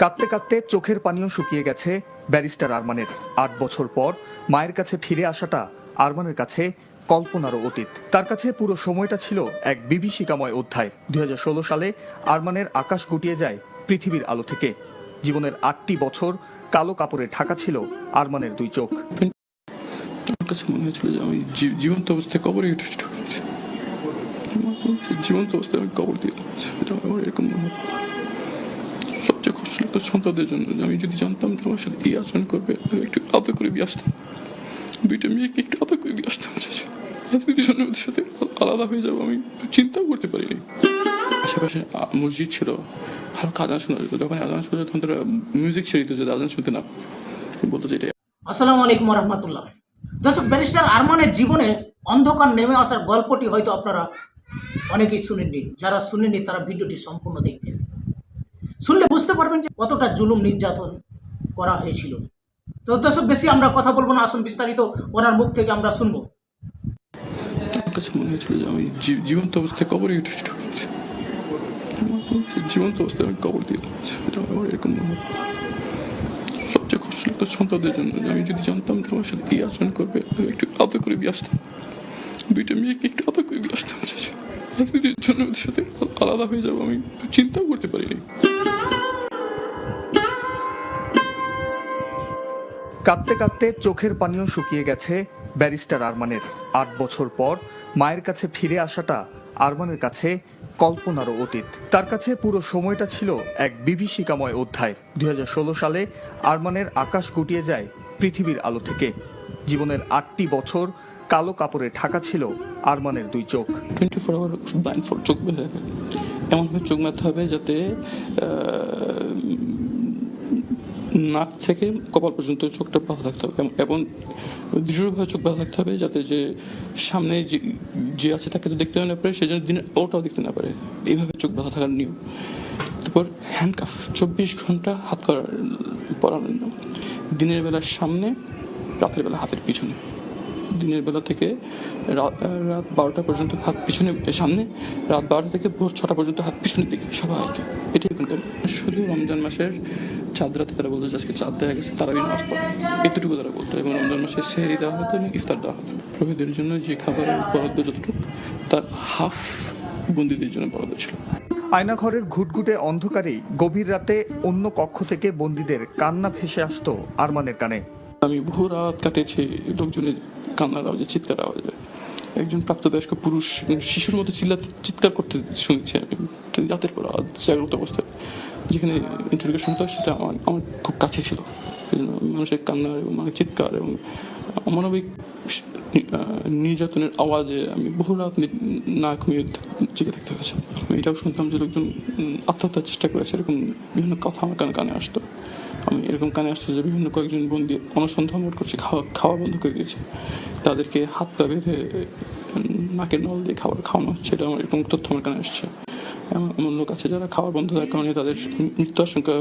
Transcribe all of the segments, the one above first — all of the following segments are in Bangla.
কাঁদতে কাঁদতে চোখের পানিও শুকিয়ে গেছে ব্যারিস্টার আরমানের। আট বছর পর মায়ের কাছে ফিরে আসাটা আরমানের কাছে কল্পনারও অতীত। তার কাছে পুরো সময়টা ছিল এক বিভীষিকাময় অধ্যায়। দুই সালে আরমানের আকাশ গুটিয়ে যায় পৃথিবীর আলো থেকে। জীবনের আটটি বছর কালো কাপড়ে ঢাকা ছিল আরমানের দুই চোখ। কাছে মনে হয়েছিল যে আমি জীবন্ত অবস্থায় কবরে জীবন্ত অবস্থায় আমি কবর দিয়ে এরকম মনে লাগতো সন্তানদের জন্য। আমি যদি জানতাম তোমার সাথে এই আচরণ করবে আমি একটু আদর করে দিয়ে আসতাম। দুইটা মেয়েকে একটু আদর করে দিয়ে আসতাম চাইছি ওদের সাথে আলাদা হয়ে যাব আমি চিন্তাও করতে পারিনি। আশেপাশে মসজিদ ছিল, হালকা শোনা যেত। যখন শোনা তখন তারা মিউজিক ছেড়ে দিত শুনতে না বলতো যে এটা আসসালামু আলাইকুম রহমতুল্লাহ দর্শক, ব্যারিস্টার আরমানের জীবনে অন্ধকার নেমে আসার গল্পটি হয়তো আপনারা অনেকেই শুনেননি। যারা শুনেননি, তারা ভিডিওটি সম্পূর্ণ দেখবেন। শুনলে বুঝতে পারবেন যে কতটা জুলুম নির্যাতন করা হয়েছিল। তো দর্শক, বেশি আমরা কথা বলব না, আসুন বিস্তারিত ওনার মুখ থেকে আমরা শুনব। মনে হয়েছিল যে আমি জীবন্ত অবস্থায় কবরে জীবন্ত অবস্থায় আমি কবর দিয়ে। এটা এরকম সবচেয়ে কষ্ট লাগতো সন্তানদের জন্য আমি যদি জানতাম তোমার সাথে এই আচরণ করবে একটু আদর করে দিয়ে আসতাম। দুইটা মেয়েকে একটু আদর করে দিয়ে আসতাম। চাইছি জন্য ওদের সাথে আলাদা হয়ে যাব, আমি চিন্তাও করতে পারিনি। কাঁদতে কাঁদতে চোখের পানিও শুকিয়ে গেছে ব্যারিস্টার আরমানের। আট বছর পর মায়ের কাছে ফিরে আসাটা আরমানের কাছে কল্পনারও অতীত। তার কাছে পুরো সময়টা ছিল এক বিভীষিকাময় অধ্যায়। দুই হাজার ষোলো সালে আরমানের আকাশ গুটিয়ে যায় পৃথিবীর আলো থেকে। জীবনের আটটি বছর কালো কাপড়ে ঢাকা ছিল আরমানের দুই চোখ। Twenty four hour blindfold চোখ বেঁধে এমনভাবে চোখ মারতে হবে যাতে নাক থেকে কপাল পর্যন্ত চোখটা বাঁধা থাকতে হবে। এবং- দৃঢ়ভাবে চোখ বাঁধা থাকতে হবে যাতে যে সামনে যে আছে তাকে তো দেখতে না পারে সেই জন্য দিনের আলোটাও দেখতে না পারে। এইভাবে চোখ বাঁধা থাকার নিয়ম। তারপর হ্যান্ডকাফ চব্বিশ ঘণ্টা হাত করার পরানোর নিয়ম। দিনের বেলার সামনে, রাতের বেলা হাতের পিছনে। দিনের বেলা থেকে রাত বারোটা পর্যন্ত হাত পিছনে সামনে, রাত বারোটা থেকে ভোর ছটা পর্যন্ত হাত পিছনের দিকে সবাইকে এটাই এখানকার শুধু রমজান মাসের চাঁদ রাতে তারা বলতো আজকে চাঁদ দেখা গেছে, তারা নামাজ পড়ে। এতটুকু তারা বলতো এবং রমজান মাসে সেহরি দেওয়া হতো এবং ইফতার দেওয়া হতো। প্রভৃতির জন্য যে খাবারের বরাদ্দ যতটুকু, তার হাফ বন্দীদের জন্য বরাদ্দ ছিল। আয়নাঘরের ঘুটঘুটে অন্ধকারেই গভীর রাতে অন্য কক্ষ থেকে বন্দীদের কান্না ভেসে আসতো আরমানের কানে। আমি বহু রাত কাটিয়েছি লোকজনের কান্নার আওয়াজে, চিৎকার আওয়াজে। একজন প্রাপ্তবয়স্ক পুরুষ শিশুর মতো চিল্লা, চিৎকার করতে শুনেছি আমি। রাতের পর রাত জাগ্রত অবস্থায়। যেখানে ইন্টারভিউশন হতো, সেটা আমার আমার খুব কাছে ছিল। মানুষের কান্নার এবং মানুষের চিৎকার এবং অমানবিক নির্যাতনের আওয়াজে আমি বহু রাত না ঘুমিয়ে জেগে থাকতে হয়েছে এটাও শুনতাম যে লোকজন আত্মহত্যার চেষ্টা করেছে, এরকম বিভিন্ন কথা আমার কানে কানে আসতো। আমি এরকম কানে আসছে যে বিভিন্ন কয়েকজন বন্দি অনসন্ধান করছে, খাওয়া খাওয়া বন্ধ করে দিয়েছে। তাদেরকে হাত পা বেঁধে নাকের নল দিয়ে খাবার খাওয়ানো হচ্ছে, এটা আমার এরকম তথ্য আমার কানে আসছে। এমন লোক আছে যারা খাবার বন্ধ হওয়ার কারণে তাদের মৃত্যু আশঙ্কা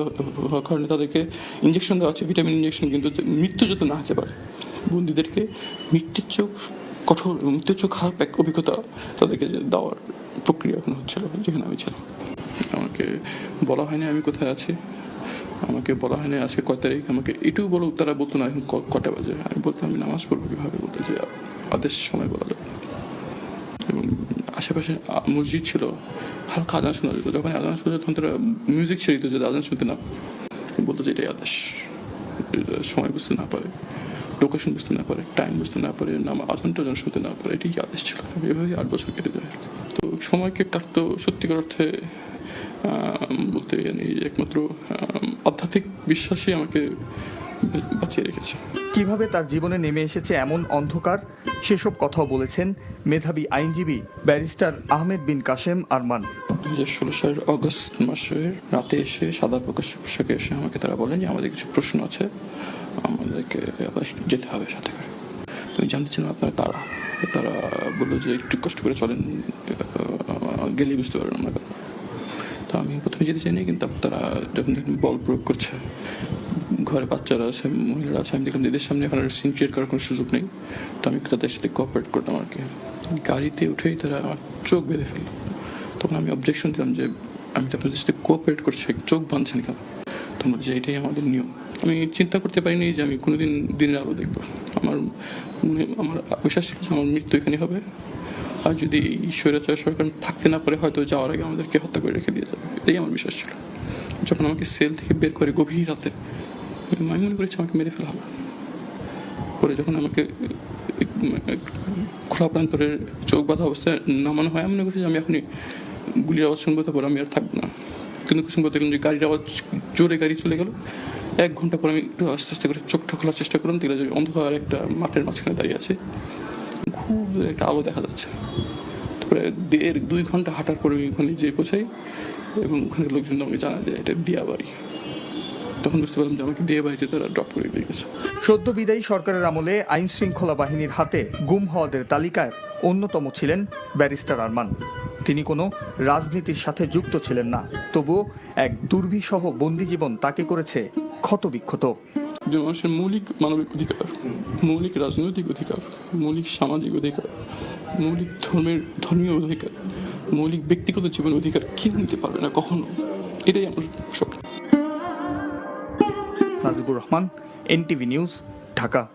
হওয়ার কারণে তাদেরকে ইঞ্জেকশন দেওয়া হচ্ছে ভিটামিন ইঞ্জেকশন কিন্তু মৃত্যু যাতে না হতে পারে, বন্দীদেরকে মৃত্যুর চোখ কঠোর মৃত্যুর চোখ খারাপ এক অভিজ্ঞতা তাদেরকে দেওয়ার প্রক্রিয়া এখন হচ্ছিল, যেখানে আমি ছিলাম। আমাকে বলা হয়নি আমি কোথায় আছি। আমাকে বলা হয়নি আজকে কয় তারিখ? আমাকে এটুকু বলো তারা বলতো না, এখন কটা বাজে? আমি বলতাম, আমি নামাজ পড়ব কীভাবে? বলতো যে, আদেশ সময় বলা যাবে এবং আশেপাশে মসজিদ ছিল, হালকা আদান শোনা যেত। যখন আদান শোনা তখন তারা মিউজিক ছেড়ে দিত যদি আজান শুনতে না বলতো যে, এটাই আদেশ। সময় বুঝতে না পারে লোকেশন বুঝতে না পারে টাইম বুঝতে না পারে, নাম, আজানটা যেন শুনতে না পারে। এটাই আদেশ ছিল। এভাবেই আট বছর কেটে যায়। তো সময়কে কাটতো সত্যিকার অর্থে বলতে জানি একমাত্র আধ্যাত্মিক বিশ্বাসই আমাকে বাঁচিয়ে রেখেছে। কীভাবে তার জীবনে নেমে এসেছে এমন অন্ধকার? সেসব কথাও বলেছেন মেধাবী আইনজীবী ব্যারিস্টার আহমেদ বিন কাশেম আরমান। দু হাজার ষোলো সালের অগস্ট মাসের রাতে এসে সাদা প্রকাশ পোশাকে এসে আমাকে তারা বলেন যে আমাদের কিছু প্রশ্ন আছে। আমাদেরকে আবার যেতে হবে সাথে করে। আমি জানতে চাইলাম আপনারা কারা? তারা বলল যে একটু কষ্ট করে চলেন গেলেই বুঝতে পারবেন আমরা। তো আমি প্রথমে যেতে চাইনি, কিন্তু তারা যখন দেখলাম বল প্রয়োগ করছে। ঘরে বাচ্চারা আছে, মহিলারা আছে, আমি দেখলাম এদের সামনে এখন সিন ক্রিয়েট করার কোনো সুযোগ নেই। তো আমি তাদের সাথে কোঅপারেট করতাম আর কি। গাড়িতে উঠেই তারা আমার চোখ বেঁধে ফেলল। তখন আমি অবজেকশন দিলাম যে আমি তো আপনাদের সাথে কোঅপারেট করছি, চোখ বাঁধছেন কেন? তোমরা যে এটাই আমাদের নিয়ম। আমি চিন্তা করতে পারিনি যে আমি কোনোদিন দিনের আলো দেখব। আমার আমার বিশ্বাস আমার মৃত্যু এখানে হবে। আর যদি স্বৈরাচার সরকার থাকতে না পারে, হয়তো যাওয়ার আগে আমাদেরকে হত্যা করে রেখে দিয়ে যাবে। এটাই আমার বিশ্বাস ছিল। যখন আমাকে সেল থেকে বের করে গভীর রাতে, আমি মনে করেছি আমাকে মেরে ফেলা হবে। পরে যখন আমাকে, খোলা প্রান্তরের চোখ বাঁধা অবস্থায় নামানো হয়, আমি মনে করছি আমি এখনই গুলির আওয়াজ শুনব, তারপর আমি আর থাকব না। কিন্তু সময় দেখলাম যে গাড়ির আওয়াজ, জোরে গাড়ি চলে গেল, এক ঘণ্টা পর আমি একটু আস্তে আস্তে করে চোখটা খোলার চেষ্টা করলাম, দেখলাম যে অন্ধকার একটা মাঠের মাঝখানে দাঁড়িয়ে আছে। খুব একটা আলো দেখা যাচ্ছে। তারপরে দেড় দুই ঘণ্টা হাঁটার পরে ওখানে যেয়ে পৌঁছাই এবং ওখানে লোকজন আমাকে জানা যায় এটা দিয়া বাড়ি। তখন বুঝতে পারলাম যে আমাকে দিয়ে বাড়িতে তারা ড্রপ করে দিয়ে গেছে। সদ্য বিদায়ী সরকারের আমলে আইন শৃঙ্খলা বাহিনীর হাতে গুম হওয়াদের তালিকায় অন্যতম ছিলেন ব্যারিস্টার আরমান। তিনি কোনো রাজনীতির সাথে যুক্ত ছিলেন না, তবুও এক দুর্বিসহ বন্দি জীবন তাকে করেছে ক্ষতবিক্ষত। যে মানুষের মৌলিক মানবিক অধিকার, মৌলিক রাজনৈতিক অধিকার, মৌলিক সামাজিক অধিকার, মৌলিক ধর্মের ধর্মীয় অধিকার, মৌলিক ব্যক্তিগত জীবনের অধিকার কেউ নিতে পারবে না কখনো? এটাই আমার স্বপ্ন। Nazibur Rahman, NTV news, Dhaka.